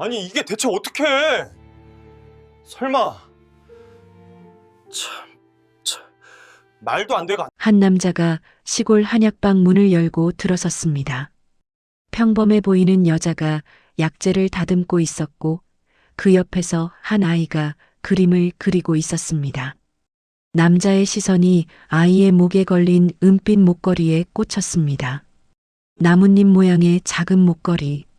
아니 이게 대체 어떻게 해? 설마 참, 참 말도 안 돼가 한 남자가 시골 한약방 문을 열고 들어섰습니다. 평범해 보이는 여자가 약재를 다듬고 있었고 그 옆에서 한 아이가 그림을 그리고 있었습니다. 남자의 시선이 아이의 목에 걸린 은빛 목걸이에 꽂혔습니다. 나뭇잎 모양의 작은 목걸이.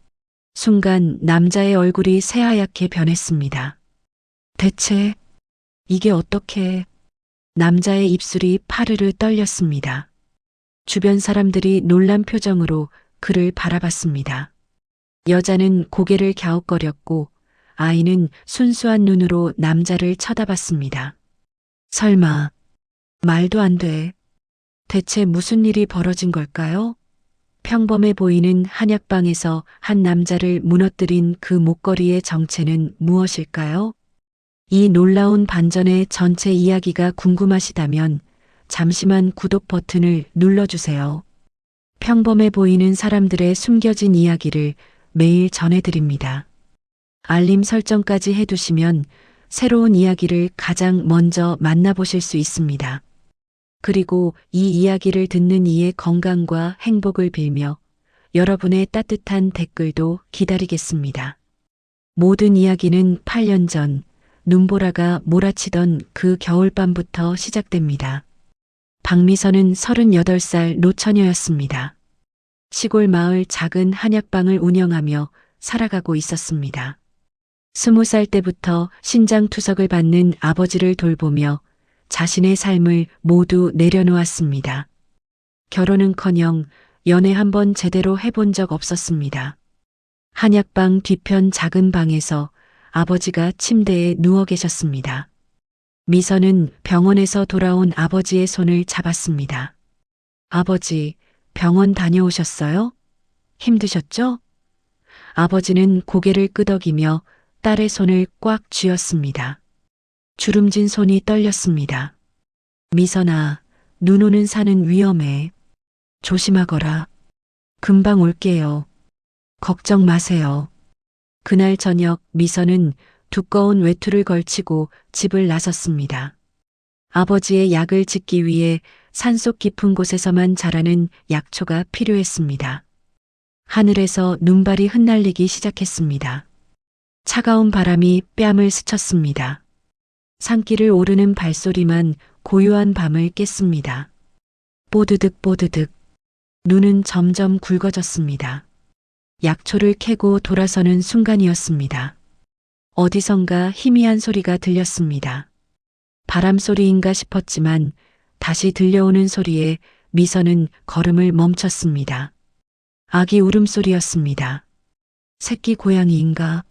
순간 남자의 얼굴이 새하얗게 변했습니다. 대체 이게 어떻게 남자의 입술이 파르르 떨렸습니다. 주변 사람들이 놀란 표정으로 그를 바라봤습니다. 여자는 고개를 갸웃거렸고 아이는 순수한 눈으로 남자를 쳐다봤습니다. 설마, 말도 안 돼. 대체 무슨 일이 벌어진 걸까요? 평범해 보이는 한약방에서 한 남자를 무너뜨린 그 목걸이의 정체는 무엇일까요? 이 놀라운 반전의 전체 이야기가 궁금하시다면 잠시만 구독 버튼을 눌러주세요. 평범해 보이는 사람들의 숨겨진 이야기를 매일 전해드립니다. 알림 설정까지 해두시면 새로운 이야기를 가장 먼저 만나보실 수 있습니다. 그리고 이 이야기를 듣는 이의 건강과 행복을 빌며 여러분의 따뜻한 댓글도 기다리겠습니다. 모든 이야기는 8년 전 눈보라가 몰아치던 그 겨울밤부터 시작됩니다. 박미선은 38살 노처녀였습니다. 시골 마을 작은 한약방을 운영하며 살아가고 있었습니다. 스무 살 때부터 신장 투석을 받는 아버지를 돌보며 자신의 삶을 모두 내려놓았습니다. 결혼은커녕 연애 한번 제대로 해본 적 없었습니다. 한약방 뒤편 작은 방에서 아버지가 침대에 누워 계셨습니다. 미선은 병원에서 돌아온 아버지의 손을 잡았습니다. 아버지, 병원 다녀오셨어요? 힘드셨죠? 아버지는 고개를 끄덕이며 딸의 손을 꽉 쥐었습니다. 주름진 손이 떨렸습니다. 미선아, 눈 오는 산은 위험해. 조심하거라. 금방 올게요. 걱정 마세요. 그날 저녁 미선은 두꺼운 외투를 걸치고 집을 나섰습니다. 아버지의 약을 짓기 위해 산속 깊은 곳에서만 자라는 약초가 필요했습니다. 하늘에서 눈발이 흩날리기 시작했습니다. 차가운 바람이 뺨을 스쳤습니다. 산길을 오르는 발소리만 고요한 밤을 깼습니다. 뽀드득 뽀드득. 눈은 점점 굵어졌습니다. 약초를 캐고 돌아서는 순간이었습니다. 어디선가 희미한 소리가 들렸습니다. 바람 소리인가 싶었지만 다시 들려오는 소리에 미선은 걸음을 멈췄습니다. 아기 울음소리였습니다. 새끼 고양이인가?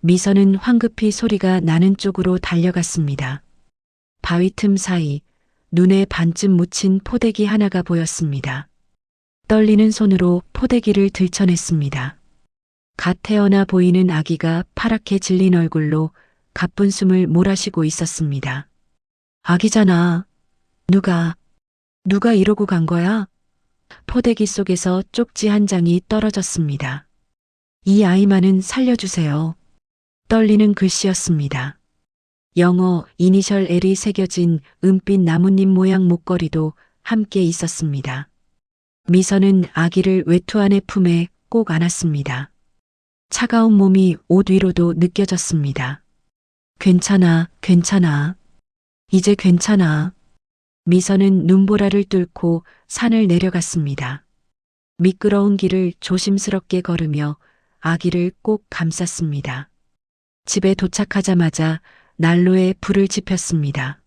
미선은 황급히 소리가 나는 쪽으로 달려갔습니다. 바위 틈 사이 눈에 반쯤 묻힌 포대기 하나가 보였습니다. 떨리는 손으로 포대기를 들춰냈습니다. 갓 태어나 보이는 아기가 파랗게 질린 얼굴로 가쁜 숨을 몰아쉬고 있었습니다. 아기잖아. 누가, 누가 이러고 간 거야? 포대기 속에서 쪽지 한 장이 떨어졌습니다. 이 아이만은 살려주세요. 떨리는 글씨였습니다. 영어 이니셜 L이 새겨진 은빛 나뭇잎 모양 목걸이도 함께 있었습니다. 미선은 아기를 외투 안의 품에 꼭 안았습니다. 차가운 몸이 옷 위로도 느껴졌습니다. 괜찮아, 괜찮아. 이제 괜찮아. 미선은 눈보라를 뚫고 산을 내려갔습니다. 미끄러운 길을 조심스럽게 걸으며 아기를 꼭 감쌌습니다. 집에 도착하자마자 난로에 불을 지폈습니다.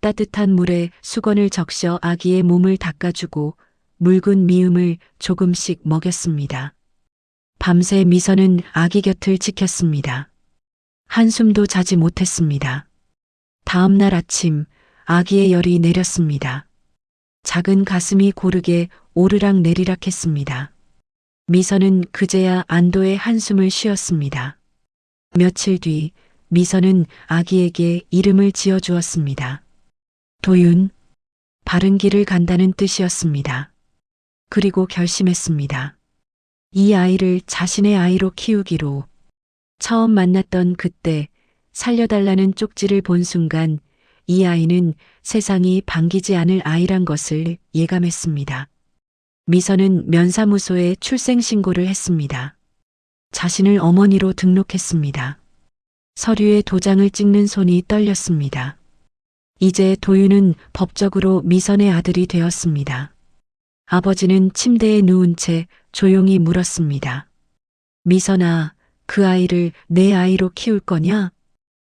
따뜻한 물에 수건을 적셔 아기의 몸을 닦아주고 묽은 미음을 조금씩 먹였습니다. 밤새 미선은 아기 곁을 지켰습니다. 한숨도 자지 못했습니다. 다음 날 아침 아기의 열이 내렸습니다. 작은 가슴이 고르게 오르락 내리락 했습니다. 미선은 그제야 안도의 한숨을 쉬었습니다. 며칠 뒤 미선은 아기에게 이름을 지어 주었습니다. 도윤, 바른 길을 간다는 뜻이었습니다. 그리고 결심했습니다. 이 아이를 자신의 아이로 키우기로 처음 만났던 그때 살려달라는 쪽지를 본 순간 이 아이는 세상이 반기지 않을 아이란 것을 예감했습니다. 미선은 면사무소에 출생신고를 했습니다. 자신을 어머니로 등록했습니다. 서류에 도장을 찍는 손이 떨렸습니다. 이제 도윤은 법적으로 미선의 아들이 되었습니다. 아버지는 침대에 누운 채 조용히 물었습니다. 미선아, 그 아이를 내 아이로 키울 거냐?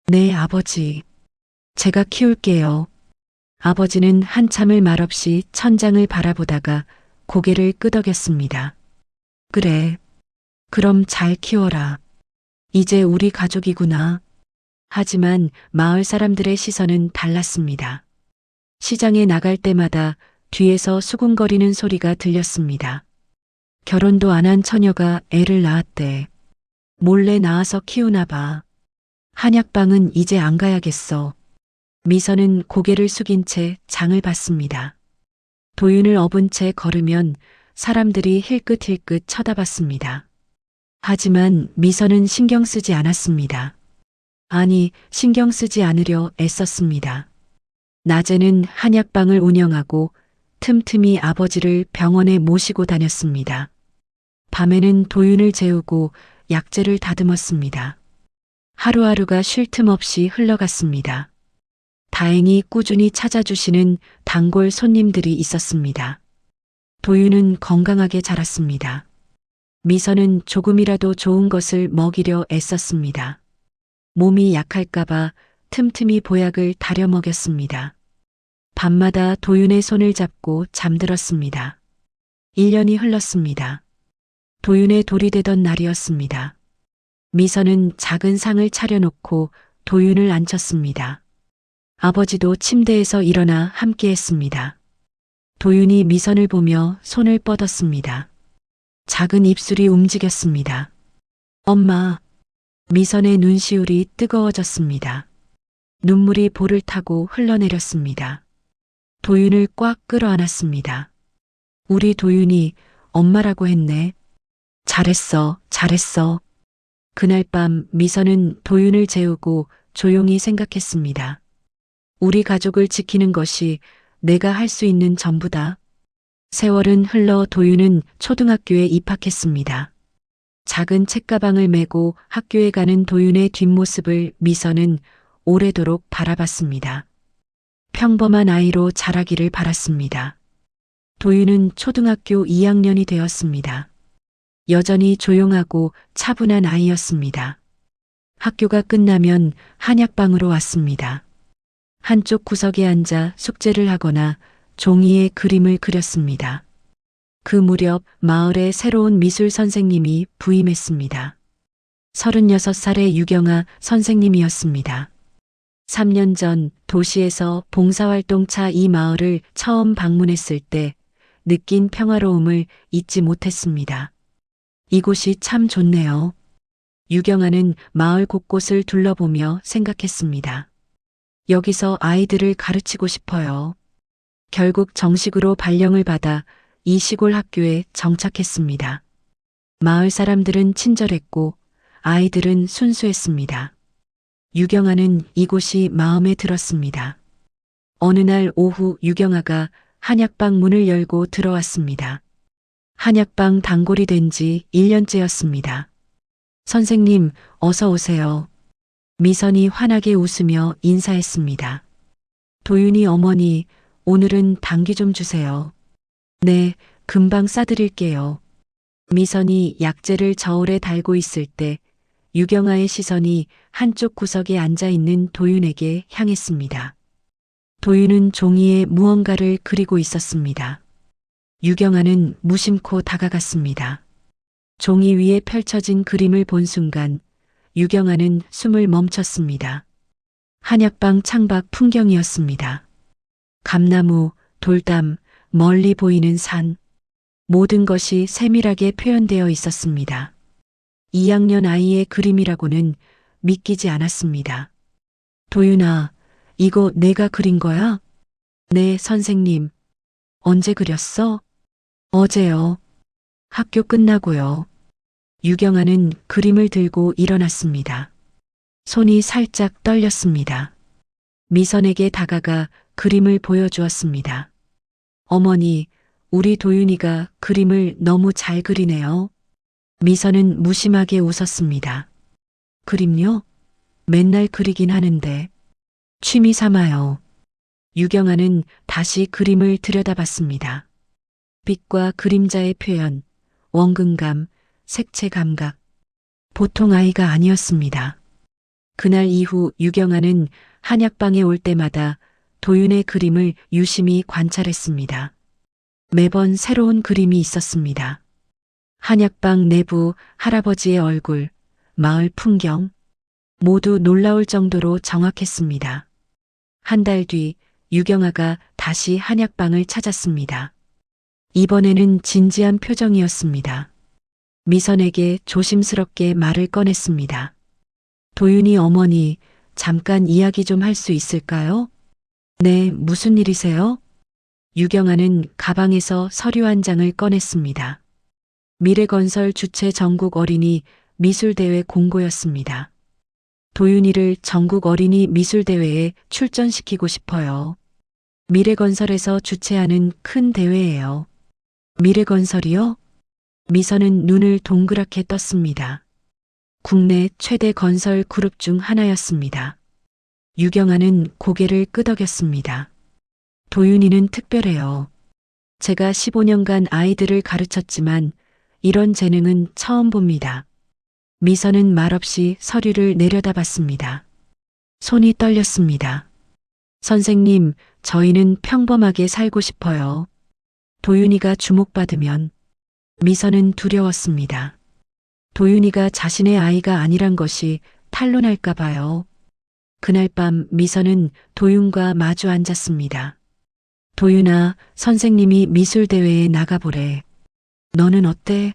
네, 아버지. 제가 키울게요. 아버지는 한참을 말없이 천장을 바라보다가 고개를 끄덕였습니다. 그래. 그럼 잘 키워라. 이제 우리 가족이구나. 하지만 마을 사람들의 시선은 달랐습니다. 시장에 나갈 때마다 뒤에서 수군거리는 소리가 들렸습니다. 결혼도 안 한 처녀가 애를 낳았대. 몰래 낳아서 키우나 봐. 한약방은 이제 안 가야겠어. 미선은 고개를 숙인 채 장을 봤습니다. 도윤을 업은 채 걸으면 사람들이 힐끗힐끗 쳐다봤습니다. 하지만 미선은 신경 쓰지 않았습니다. 아니, 신경 쓰지 않으려 애썼습니다. 낮에는 한약방을 운영하고 틈틈이 아버지를 병원에 모시고 다녔습니다. 밤에는 도윤을 재우고 약재를 다듬었습니다. 하루하루가 쉴 틈 없이 흘러갔습니다. 다행히 꾸준히 찾아주시는 단골 손님들이 있었습니다. 도윤은 건강하게 자랐습니다. 미선은 조금이라도 좋은 것을 먹이려 애썼습니다. 몸이 약할까봐 틈틈이 보약을 다려 먹였습니다. 밤마다 도윤의 손을 잡고 잠들었습니다. 1년이 흘렀습니다. 도윤의 돌이 되던 날이었습니다. 미선은 작은 상을 차려놓고 도윤을 앉혔습니다. 아버지도 침대에서 일어나 함께 했습니다. 도윤이 미선을 보며 손을 뻗었습니다. 작은 입술이 움직였습니다. 엄마. 미선의 눈시울이 뜨거워졌습니다. 눈물이 볼을 타고 흘러내렸습니다. 도윤을 꽉 끌어안았습니다. 우리 도윤이 엄마라고 했네. 잘했어, 잘했어. 그날 밤 미선은 도윤을 재우고 조용히 생각했습니다. 우리 가족을 지키는 것이 내가 할 수 있는 전부다. 세월은 흘러 도윤은 초등학교에 입학했습니다. 작은 책가방을 메고 학교에 가는 도윤의 뒷모습을 미선은 오래도록 바라봤습니다. 평범한 아이로 자라기를 바랐습니다. 도윤은 초등학교 2학년이 되었습니다. 여전히 조용하고 차분한 아이였습니다. 학교가 끝나면 한약방으로 왔습니다. 한쪽 구석에 앉아 숙제를 하거나 종이에 그림을 그렸습니다. 그 무렵 마을에 새로운 미술 선생님이 부임했습니다. 36살의 유경아 선생님이었습니다. 3년 전 도시에서 봉사활동차 이 마을을 처음 방문했을 때 느낀 평화로움을 잊지 못했습니다. 이곳이 참 좋네요. 유경아는 마을 곳곳을 둘러보며 생각했습니다. 여기서 아이들을 가르치고 싶어요. 결국 정식으로 발령을 받아 이 시골 학교에 정착했습니다. 마을 사람들은 친절했고 아이들은 순수했습니다. 유경아는 이곳이 마음에 들었습니다. 어느 날 오후 유경아가 한약방 문을 열고 들어왔습니다. 한약방 단골이 된 지 1년째였습니다. 선생님, 어서 오세요. 미선이 환하게 웃으며 인사했습니다. 도윤이 어머니, 오늘은 당귀 좀 주세요. 네, 금방 싸드릴게요. 미선이 약재를 저울에 달고 있을 때 유경아의 시선이 한쪽 구석에 앉아 있는 도윤에게 향했습니다. 도윤은 종이에 무언가를 그리고 있었습니다. 유경아는 무심코 다가갔습니다. 종이 위에 펼쳐진 그림을 본 순간 유경아는 숨을 멈췄습니다. 한약방 창밖 풍경이었습니다. 감나무, 돌담, 멀리 보이는 산, 모든 것이 세밀하게 표현되어 있었습니다. 2학년 아이의 그림이라고는 믿기지 않았습니다. 도윤아, 이거 내가 그린 거야? 네, 선생님. 언제 그렸어? 어제요. 학교 끝나고요. 유경아는 그림을 들고 일어났습니다. 손이 살짝 떨렸습니다. 미선에게 다가가 그림을 보여주었습니다. 어머니, 우리 도윤이가 그림을 너무 잘 그리네요. 미선은 무심하게 웃었습니다. 그림요? 맨날 그리긴 하는데. 취미 삼아요. 유경아는 다시 그림을 들여다봤습니다. 빛과 그림자의 표현, 원근감, 색채 감각. 보통 아이가 아니었습니다. 그날 이후 유경아는 한약방에 올 때마다 도윤의 그림을 유심히 관찰했습니다. 매번 새로운 그림이 있었습니다. 한약방 내부 할아버지의 얼굴, 마을 풍경, 모두 놀라울 정도로 정확했습니다. 한 달 뒤 유경아가 다시 한약방을 찾았습니다. 이번에는 진지한 표정이었습니다. 미선에게 조심스럽게 말을 꺼냈습니다. 도윤이 어머니, 잠깐 이야기 좀 할 수 있을까요? 네, 무슨 일이세요? 유경아는 가방에서 서류 한 장을 꺼냈습니다. 미래건설 주최 전국 어린이 미술대회 공고였습니다. 도윤이를 전국 어린이 미술대회에 출전시키고 싶어요. 미래건설에서 주최하는 큰 대회예요. 미래건설이요? 미선은 눈을 동그랗게 떴습니다. 국내 최대 건설 그룹 중 하나였습니다. 유경아는 고개를 끄덕였습니다. 도윤이는 특별해요. 제가 15년간 아이들을 가르쳤지만 이런 재능은 처음 봅니다. 미선은 말없이 서류를 내려다봤습니다. 손이 떨렸습니다. 선생님, 저희는 평범하게 살고 싶어요. 도윤이가 주목받으면 미선은 두려웠습니다. 도윤이가 자신의 아이가 아니란 것이 탄로날까 봐요. 그날 밤 미선은 도윤과 마주 앉았습니다. 도윤아, 선생님이 미술대회에 나가보래. 너는 어때?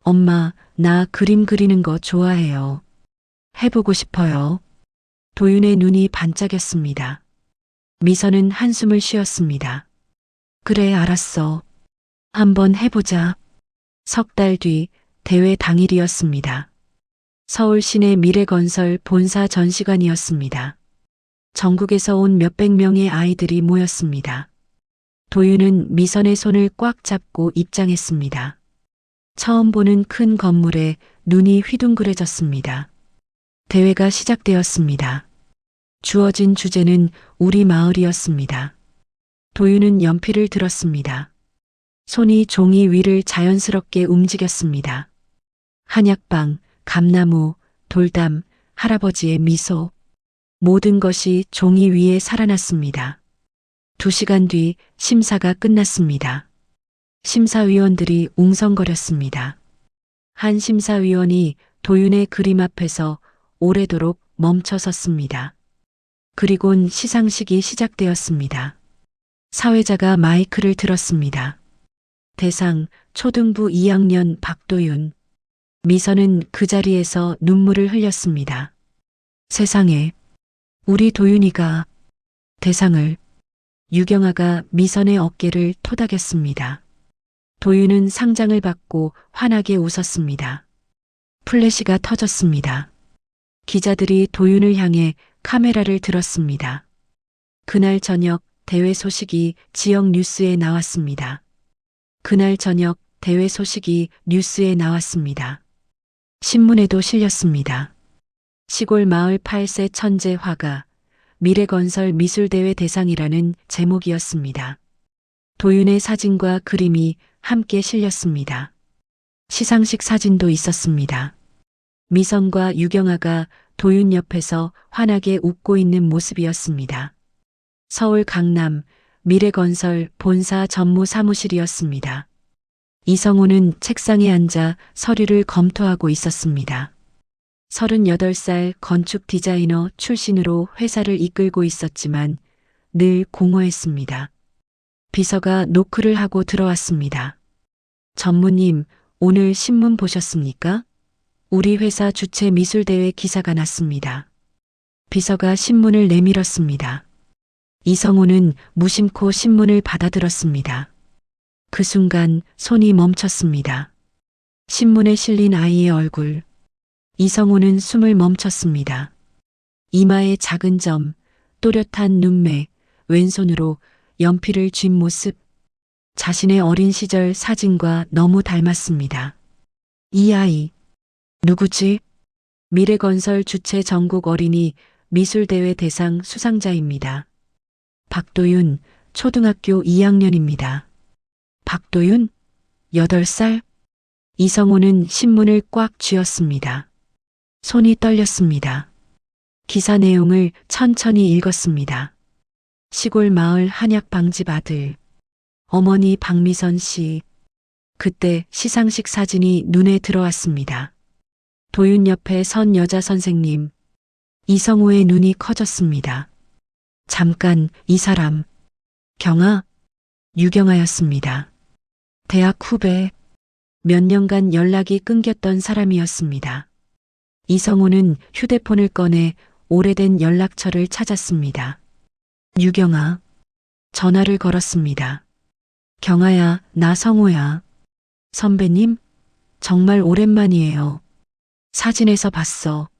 엄마, 나 그림 그리는 거 좋아해요. 해보고 싶어요. 도윤의 눈이 반짝였습니다. 미선은 한숨을 쉬었습니다. 그래, 알았어. 한번 해보자. 석 달 뒤 대회 당일이었습니다. 서울 시내 미래건설 본사 전시관이었습니다. 전국에서 온 몇백 명의 아이들이 모였습니다. 도윤은 미선의 손을 꽉 잡고 입장했습니다. 처음 보는 큰 건물에 눈이 휘둥그레졌습니다. 대회가 시작되었습니다. 주어진 주제는 우리 마을이었습니다. 도윤은 연필을 들었습니다. 손이 종이 위를 자연스럽게 움직였습니다. 한약방, 감나무, 돌담, 할아버지의 미소. 모든 것이 종이 위에 살아났습니다. 두 시간 뒤 심사가 끝났습니다. 심사위원들이 웅성거렸습니다. 한 심사위원이 도윤의 그림 앞에서 오래도록 멈춰 섰습니다. 그리곤 시상식이 시작되었습니다. 사회자가 마이크를 들었습니다. 대상 초등부 2학년 박도윤. 미선은 그 자리에서 눈물을 흘렸습니다. 세상에, 우리 도윤이가 대상을 유경아가 미선의 어깨를 토닥였습니다. 도윤은 상장을 받고 환하게 웃었습니다. 플래시가 터졌습니다. 기자들이 도윤을 향해 카메라를 들었습니다. 그날 저녁 대회 소식이 지역 뉴스에 나왔습니다. 그날 저녁 대회 소식이 뉴스에 나왔습니다. 신문에도 실렸습니다. 시골 마을 8세 천재 화가 미래건설 미술대회 대상이라는 제목이었습니다. 도윤의 사진과 그림이 함께 실렸습니다. 시상식 사진도 있었습니다. 미선과 유경아가 도윤 옆에서 환하게 웃고 있는 모습이었습니다. 서울 강남 미래건설 본사 전무 사무실이었습니다. 이성우는 책상에 앉아 서류를 검토하고 있었습니다. 38살 건축 디자이너 출신으로 회사를 이끌고 있었지만 늘 공허했습니다. 비서가 노크를 하고 들어왔습니다. 전무님, 오늘 신문 보셨습니까? 우리 회사 주최 미술대회 기사가 났습니다. 비서가 신문을 내밀었습니다. 이성우는 무심코 신문을 받아들었습니다. 그 순간 손이 멈췄습니다. 신문에 실린 아이의 얼굴. 이성우는 숨을 멈췄습니다. 이마에 작은 점, 또렷한 눈매, 왼손으로 연필을 쥔 모습. 자신의 어린 시절 사진과 너무 닮았습니다. 이 아이, 누구지? 미래건설 주최 전국 어린이 미술대회 대상 수상자입니다. 박도윤, 초등학교 2학년입니다. 박도윤, 8살? 이성호는 신문을 꽉 쥐었습니다. 손이 떨렸습니다. 기사 내용을 천천히 읽었습니다. 시골 마을 한약방집 아들. 어머니 박미선 씨. 그때 시상식 사진이 눈에 들어왔습니다. 도윤 옆에 선 여자 선생님. 이성우의 눈이 커졌습니다. 잠깐 이 사람. 경아? 유경아였습니다. 대학 후배. 몇 년간 연락이 끊겼던 사람이었습니다. 이성우는 휴대폰을 꺼내 오래된 연락처를 찾았습니다. 유경아. 전화를 걸었습니다. 경아야, 나 성우야. 선배님? 정말 오랜만이에요. 사진에서 봤어.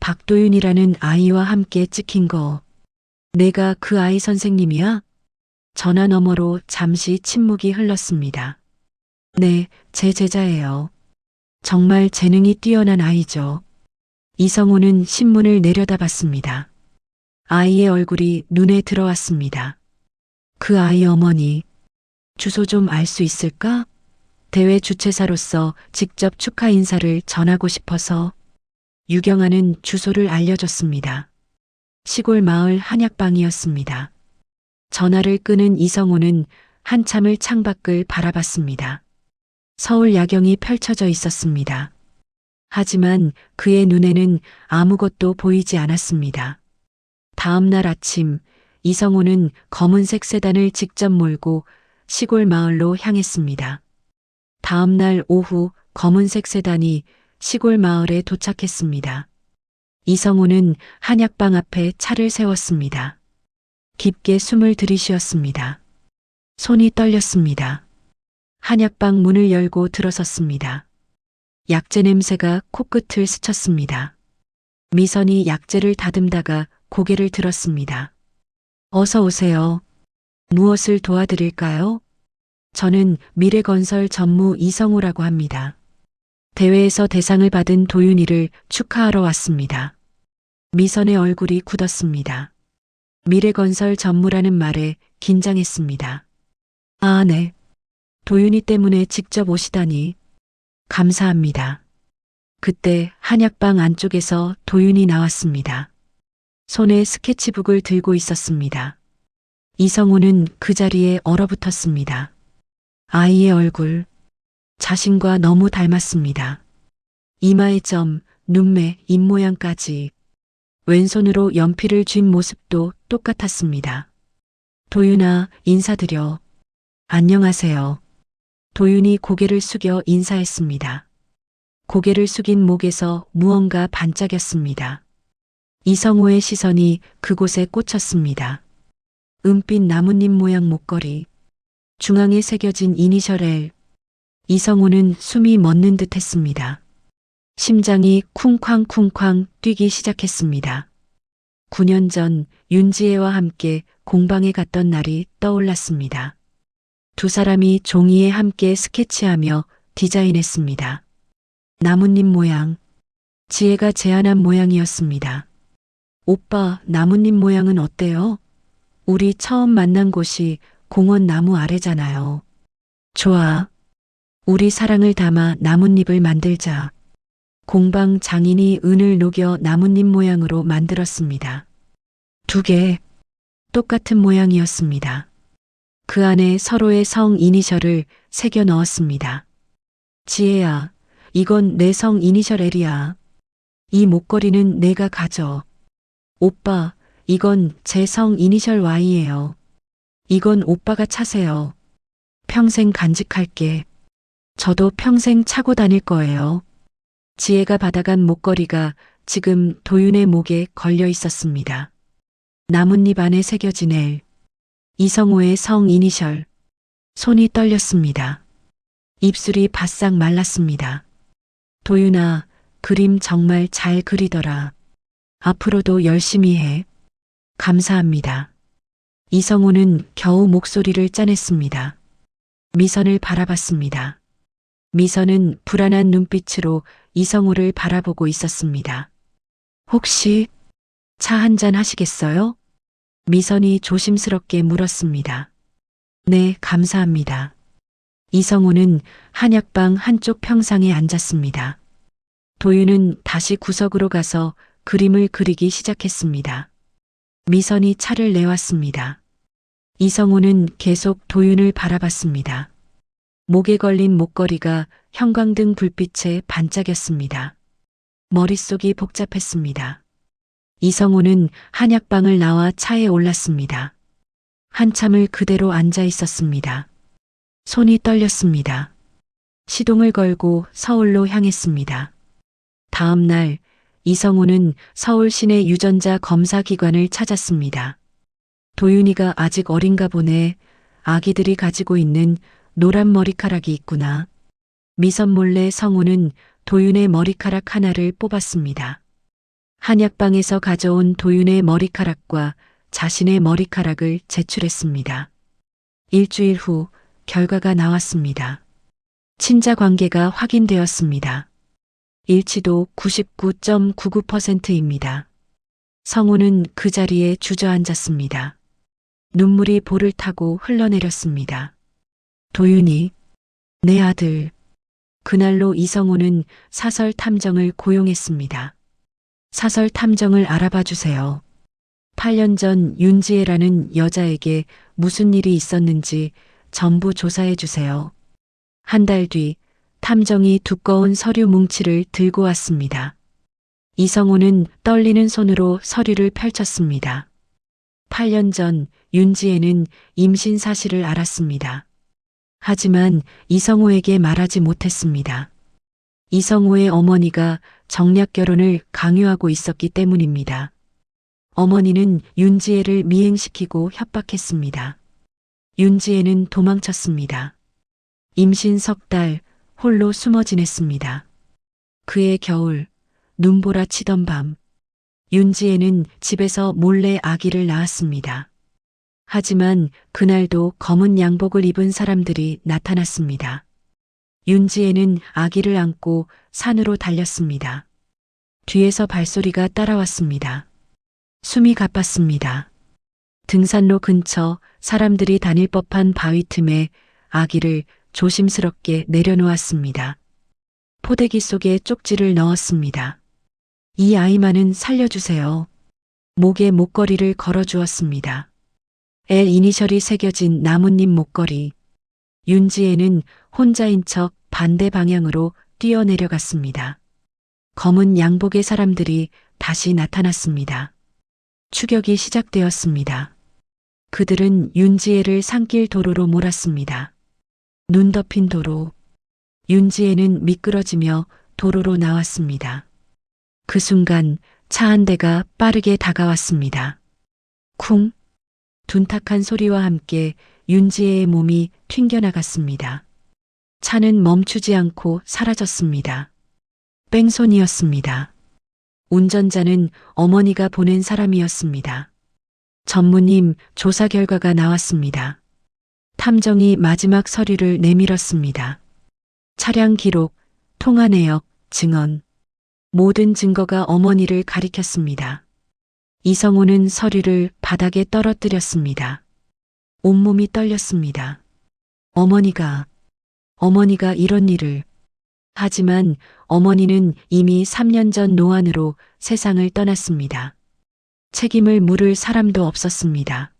박도윤이라는 아이와 함께 찍힌 거. 내가 그 아이 선생님이야? 전화 너머로 잠시 침묵이 흘렀습니다. 네, 제 제자예요. 정말 재능이 뛰어난 아이죠. 이성우는 신문을 내려다봤습니다. 아이의 얼굴이 눈에 들어왔습니다. 그 아이 어머니, 주소 좀 알 수 있을까? 대회 주최사로서 직접 축하 인사를 전하고 싶어서 유경아는 주소를 알려줬습니다. 시골 마을 한약방이었습니다. 전화를 끄는 이성호는 한참을 창밖을 바라봤습니다. 서울 야경이 펼쳐져 있었습니다. 하지만 그의 눈에는 아무것도 보이지 않았습니다. 다음 날 아침 이성호는 검은색 세단을 직접 몰고 시골 마을로 향했습니다. 다음 날 오후 검은색 세단이 시골 마을에 도착했습니다. 이성우는 한약방 앞에 차를 세웠습니다. 깊게 숨을 들이쉬었습니다. 손이 떨렸습니다. 한약방 문을 열고 들어섰습니다. 약재 냄새가 코끝을 스쳤습니다. 미선이 약재를 다듬다가 고개를 들었습니다. 어서 오세요. 무엇을 도와드릴까요? 저는 미래건설 전무 이성우라고 합니다. 대회에서 대상을 받은 도윤이를 축하하러 왔습니다. 미선의 얼굴이 굳었습니다. 미래건설 전무라는 말에 긴장했습니다. 아, 네. 도윤이 때문에 직접 오시다니. 감사합니다. 그때 한약방 안쪽에서 도윤이 나왔습니다. 손에 스케치북을 들고 있었습니다. 이성우는 그 자리에 얼어붙었습니다. 아이의 얼굴, 자신과 너무 닮았습니다. 이마의 점, 눈매, 입모양까지 왼손으로 연필을 쥔 모습도 똑같았습니다. 도윤아, 인사드려. 안녕하세요. 도윤이 고개를 숙여 인사했습니다. 고개를 숙인 목에서 무언가 반짝였습니다. 이성호의 시선이 그곳에 꽂혔습니다. 은빛 나뭇잎 모양 목걸이, 중앙에 새겨진 이니셜 L. 이성호는 숨이 멎는 듯 했습니다. 심장이 쿵쾅쿵쾅 뛰기 시작했습니다. 9년 전 윤지혜와 함께 공방에 갔던 날이 떠올랐습니다. 두 사람이 종이에 함께 스케치하며 디자인했습니다. 나뭇잎 모양. 지혜가 제안한 모양이었습니다. 오빠, 나뭇잎 모양은 어때요? 우리 처음 만난 곳이 공원 나무 아래잖아요. 좋아. 우리 사랑을 담아 나뭇잎을 만들자. 공방 장인이 은을 녹여 나뭇잎 모양으로 만들었습니다. 두 개, 똑같은 모양이었습니다. 그 안에 서로의 성 이니셜을 새겨 넣었습니다. 지혜야, 이건 내 성 이니셜 L이야. 이 목걸이는 내가 가져. 오빠, 이건 제 성 이니셜 Y예요. 이건 오빠가 차세요. 평생 간직할게. 저도 평생 차고 다닐 거예요. 지혜가 받아간 목걸이가 지금 도윤의 목에 걸려 있었습니다. 나뭇잎 안에 새겨진 엘. 이성호의 성 이니셜. 손이 떨렸습니다. 입술이 바싹 말랐습니다. 도윤아, 그림 정말 잘 그리더라. 앞으로도 열심히 해. 감사합니다. 이성우는 겨우 목소리를 짜냈습니다. 미선을 바라봤습니다. 미선은 불안한 눈빛으로 이성우를 바라보고 있었습니다. 혹시 차 한 잔 하시겠어요? 미선이 조심스럽게 물었습니다. 네, 감사합니다. 이성우는 한약방 한쪽 평상에 앉았습니다. 도윤은 다시 구석으로 가서 그림을 그리기 시작했습니다. 미선이 차를 내왔습니다. 이성우는 계속 도윤을 바라봤습니다. 목에 걸린 목걸이가 형광등 불빛에 반짝였습니다. 머릿속이 복잡했습니다. 이성우는 한약방을 나와 차에 올랐습니다. 한참을 그대로 앉아 있었습니다. 손이 떨렸습니다. 시동을 걸고 서울로 향했습니다. 다음 날 이성우는 서울 시내 유전자 검사 기관을 찾았습니다. 도윤이가 아직 어린가 보네. 아기들이 가지고 있는 노란 머리카락이 있구나. 미선 몰래 성우는 도윤의 머리카락 하나를 뽑았습니다. 한약방에서 가져온 도윤의 머리카락과 자신의 머리카락을 제출했습니다. 일주일 후 결과가 나왔습니다. 친자 관계가 확인되었습니다. 일치도 99.99%입니다. 성우는 그 자리에 주저앉았습니다. 눈물이 볼을 타고 흘러내렸습니다. 도윤이, 내 아들. 그날로 이성우는 사설 탐정을 고용했습니다. 사설 탐정을 알아봐 주세요. 8년 전 윤지혜라는 여자에게 무슨 일이 있었는지 전부 조사해 주세요. 한 달 뒤 탐정이 두꺼운 서류 뭉치를 들고 왔습니다. 이성우는 떨리는 손으로 서류를 펼쳤습니다. 8년 전 윤지혜는 임신 사실을 알았습니다. 하지만 이성우에게 말하지 못했습니다. 이성우의 어머니가 정략 결혼을 강요하고 있었기 때문입니다. 어머니는 윤지혜를 미행시키고 협박했습니다. 윤지혜는 도망쳤습니다. 임신 석 달 홀로 숨어 지냈습니다. 그해 겨울 눈보라 치던 밤 윤지혜는 집에서 몰래 아기를 낳았습니다. 하지만 그날도 검은 양복을 입은 사람들이 나타났습니다. 윤지혜는 아기를 안고 산으로 달렸습니다. 뒤에서 발소리가 따라왔습니다. 숨이 가빴습니다. 등산로 근처 사람들이 다닐 법한 바위 틈에 아기를 조심스럽게 내려놓았습니다. 포대기 속에 쪽지를 넣었습니다. 이 아이만은 살려주세요. 목에 목걸이를 걸어주었습니다. L 이니셜이 새겨진 나뭇잎 목걸이. 윤지혜는 혼자인 척 반대 방향으로 뛰어내려갔습니다. 검은 양복의 사람들이 다시 나타났습니다. 추격이 시작되었습니다. 그들은 윤지혜를 산길 도로로 몰았습니다. 눈 덮인 도로. 윤지혜는 미끄러지며 도로로 나왔습니다. 그 순간 차 한 대가 빠르게 다가왔습니다. 쿵! 둔탁한 소리와 함께 윤지혜의 몸이 튕겨나갔습니다. 차는 멈추지 않고 사라졌습니다. 뺑소니였습니다. 운전자는 어머니가 보낸 사람이었습니다. 전무님 조사 결과가 나왔습니다. 탐정이 마지막 서류를 내밀었습니다. 차량 기록, 통화 내역, 증언. 모든 증거가 어머니를 가리켰습니다. 이성우는 서류를 바닥에 떨어뜨렸습니다. 온몸이 떨렸습니다. 어머니가, 어머니가 이런 일을. 하지만 어머니는 이미 3년 전 노안으로 세상을 떠났습니다. 책임을 물을 사람도 없었습니다.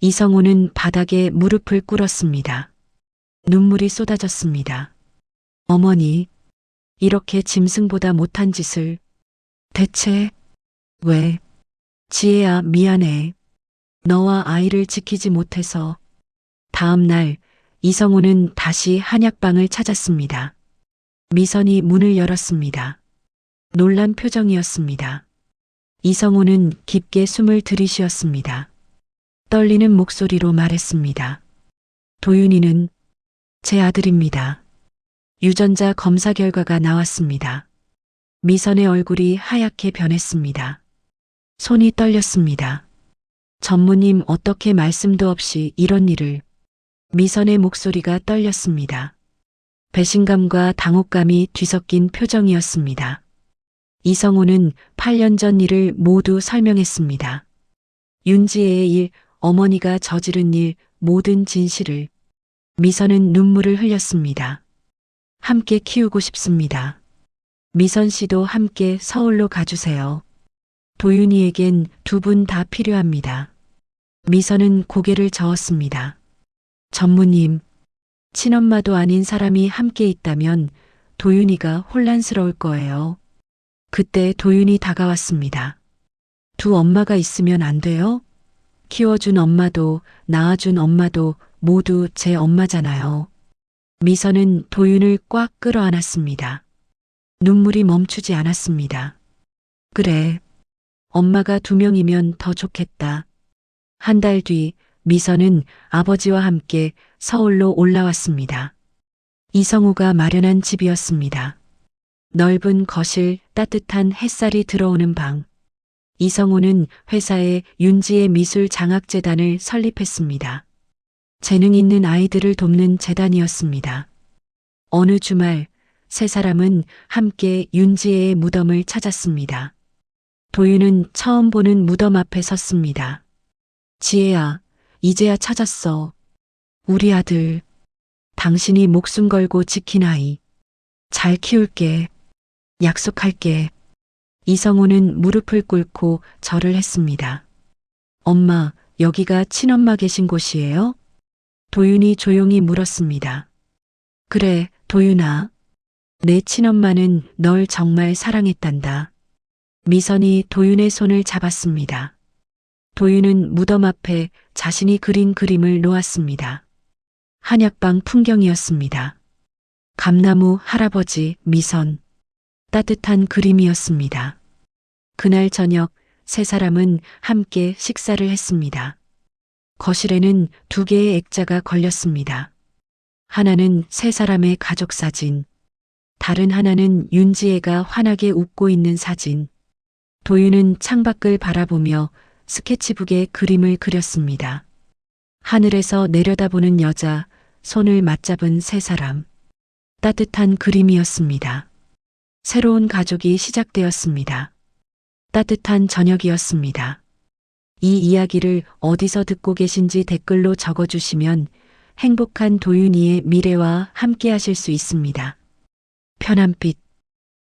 이성우는 바닥에 무릎을 꿇었습니다. 눈물이 쏟아졌습니다. 어머니, 이렇게 짐승보다 못한 짓을 대체 왜? 지혜야 미안해. 너와 아이를 지키지 못해서 다음 날 이성우는 다시 한약방을 찾았습니다. 미선이 문을 열었습니다. 놀란 표정이었습니다. 이성우는 깊게 숨을 들이쉬었습니다. 떨리는 목소리로 말했습니다. 도윤이는 제 아들입니다. 유전자 검사 결과가 나왔습니다. 미선의 얼굴이 하얗게 변했습니다. 손이 떨렸습니다. 전무님 어떻게 말씀도 없이 이런 일을 미선의 목소리가 떨렸습니다. 배신감과 당혹감이 뒤섞인 표정이었습니다. 이성우는 8년 전 일을 모두 설명했습니다. 윤지혜의 일, 어머니가 저지른 일, 모든 진실을 미선은 눈물을 흘렸습니다. 함께 키우고 싶습니다. 미선 씨도 함께 서울로 가주세요. 도윤이에겐 두 분 다 필요합니다. 미선은 고개를 저었습니다. 전무님, 친엄마도 아닌 사람이 함께 있다면 도윤이가 혼란스러울 거예요. 그때 도윤이 다가왔습니다. 두 엄마가 있으면 안 돼요? 키워준 엄마도 낳아준 엄마도 모두 제 엄마잖아요. 미선은 도윤을 꽉 끌어안았습니다. 눈물이 멈추지 않았습니다. 그래. 엄마가 두 명이면 더 좋겠다. 한 달 뒤 미선은 아버지와 함께 서울로 올라왔습니다. 이성우가 마련한 집이었습니다. 넓은 거실, 따뜻한 햇살이 들어오는 방. 이성우는 회사에 윤지의 미술 장학재단을 설립했습니다. 재능 있는 아이들을 돕는 재단이었습니다. 어느 주말 세 사람은 함께 윤지혜의 무덤을 찾았습니다. 도윤은 처음 보는 무덤 앞에 섰습니다. 지혜야, 이제야 찾았어. 우리 아들. 당신이 목숨 걸고 지킨 아이. 잘 키울게. 약속할게. 이성우는 무릎을 꿇고 절을 했습니다. 엄마, 여기가 친엄마 계신 곳이에요? 도윤이 조용히 물었습니다. 그래, 도윤아. 내 친엄마는 널 정말 사랑했단다. 미선이 도윤의 손을 잡았습니다. 도윤은 무덤 앞에 자신이 그린 그림을 놓았습니다. 한약방 풍경이었습니다. 감나무 할아버지 미선. 따뜻한 그림이었습니다. 그날 저녁 세 사람은 함께 식사를 했습니다. 거실에는 두 개의 액자가 걸렸습니다. 하나는 세 사람의 가족 사진, 다른 하나는 윤지혜가 환하게 웃고 있는 사진. 도윤은 창밖을 바라보며 스케치북에 그림을 그렸습니다. 하늘에서 내려다보는 여자, 손을 맞잡은 세 사람. 따뜻한 그림이었습니다. 새로운 가족이 시작되었습니다. 따뜻한 저녁이었습니다. 이 이야기를 어디서 듣고 계신지 댓글로 적어주시면 행복한 도윤이의 미래와 함께 하실 수 있습니다. 편한빛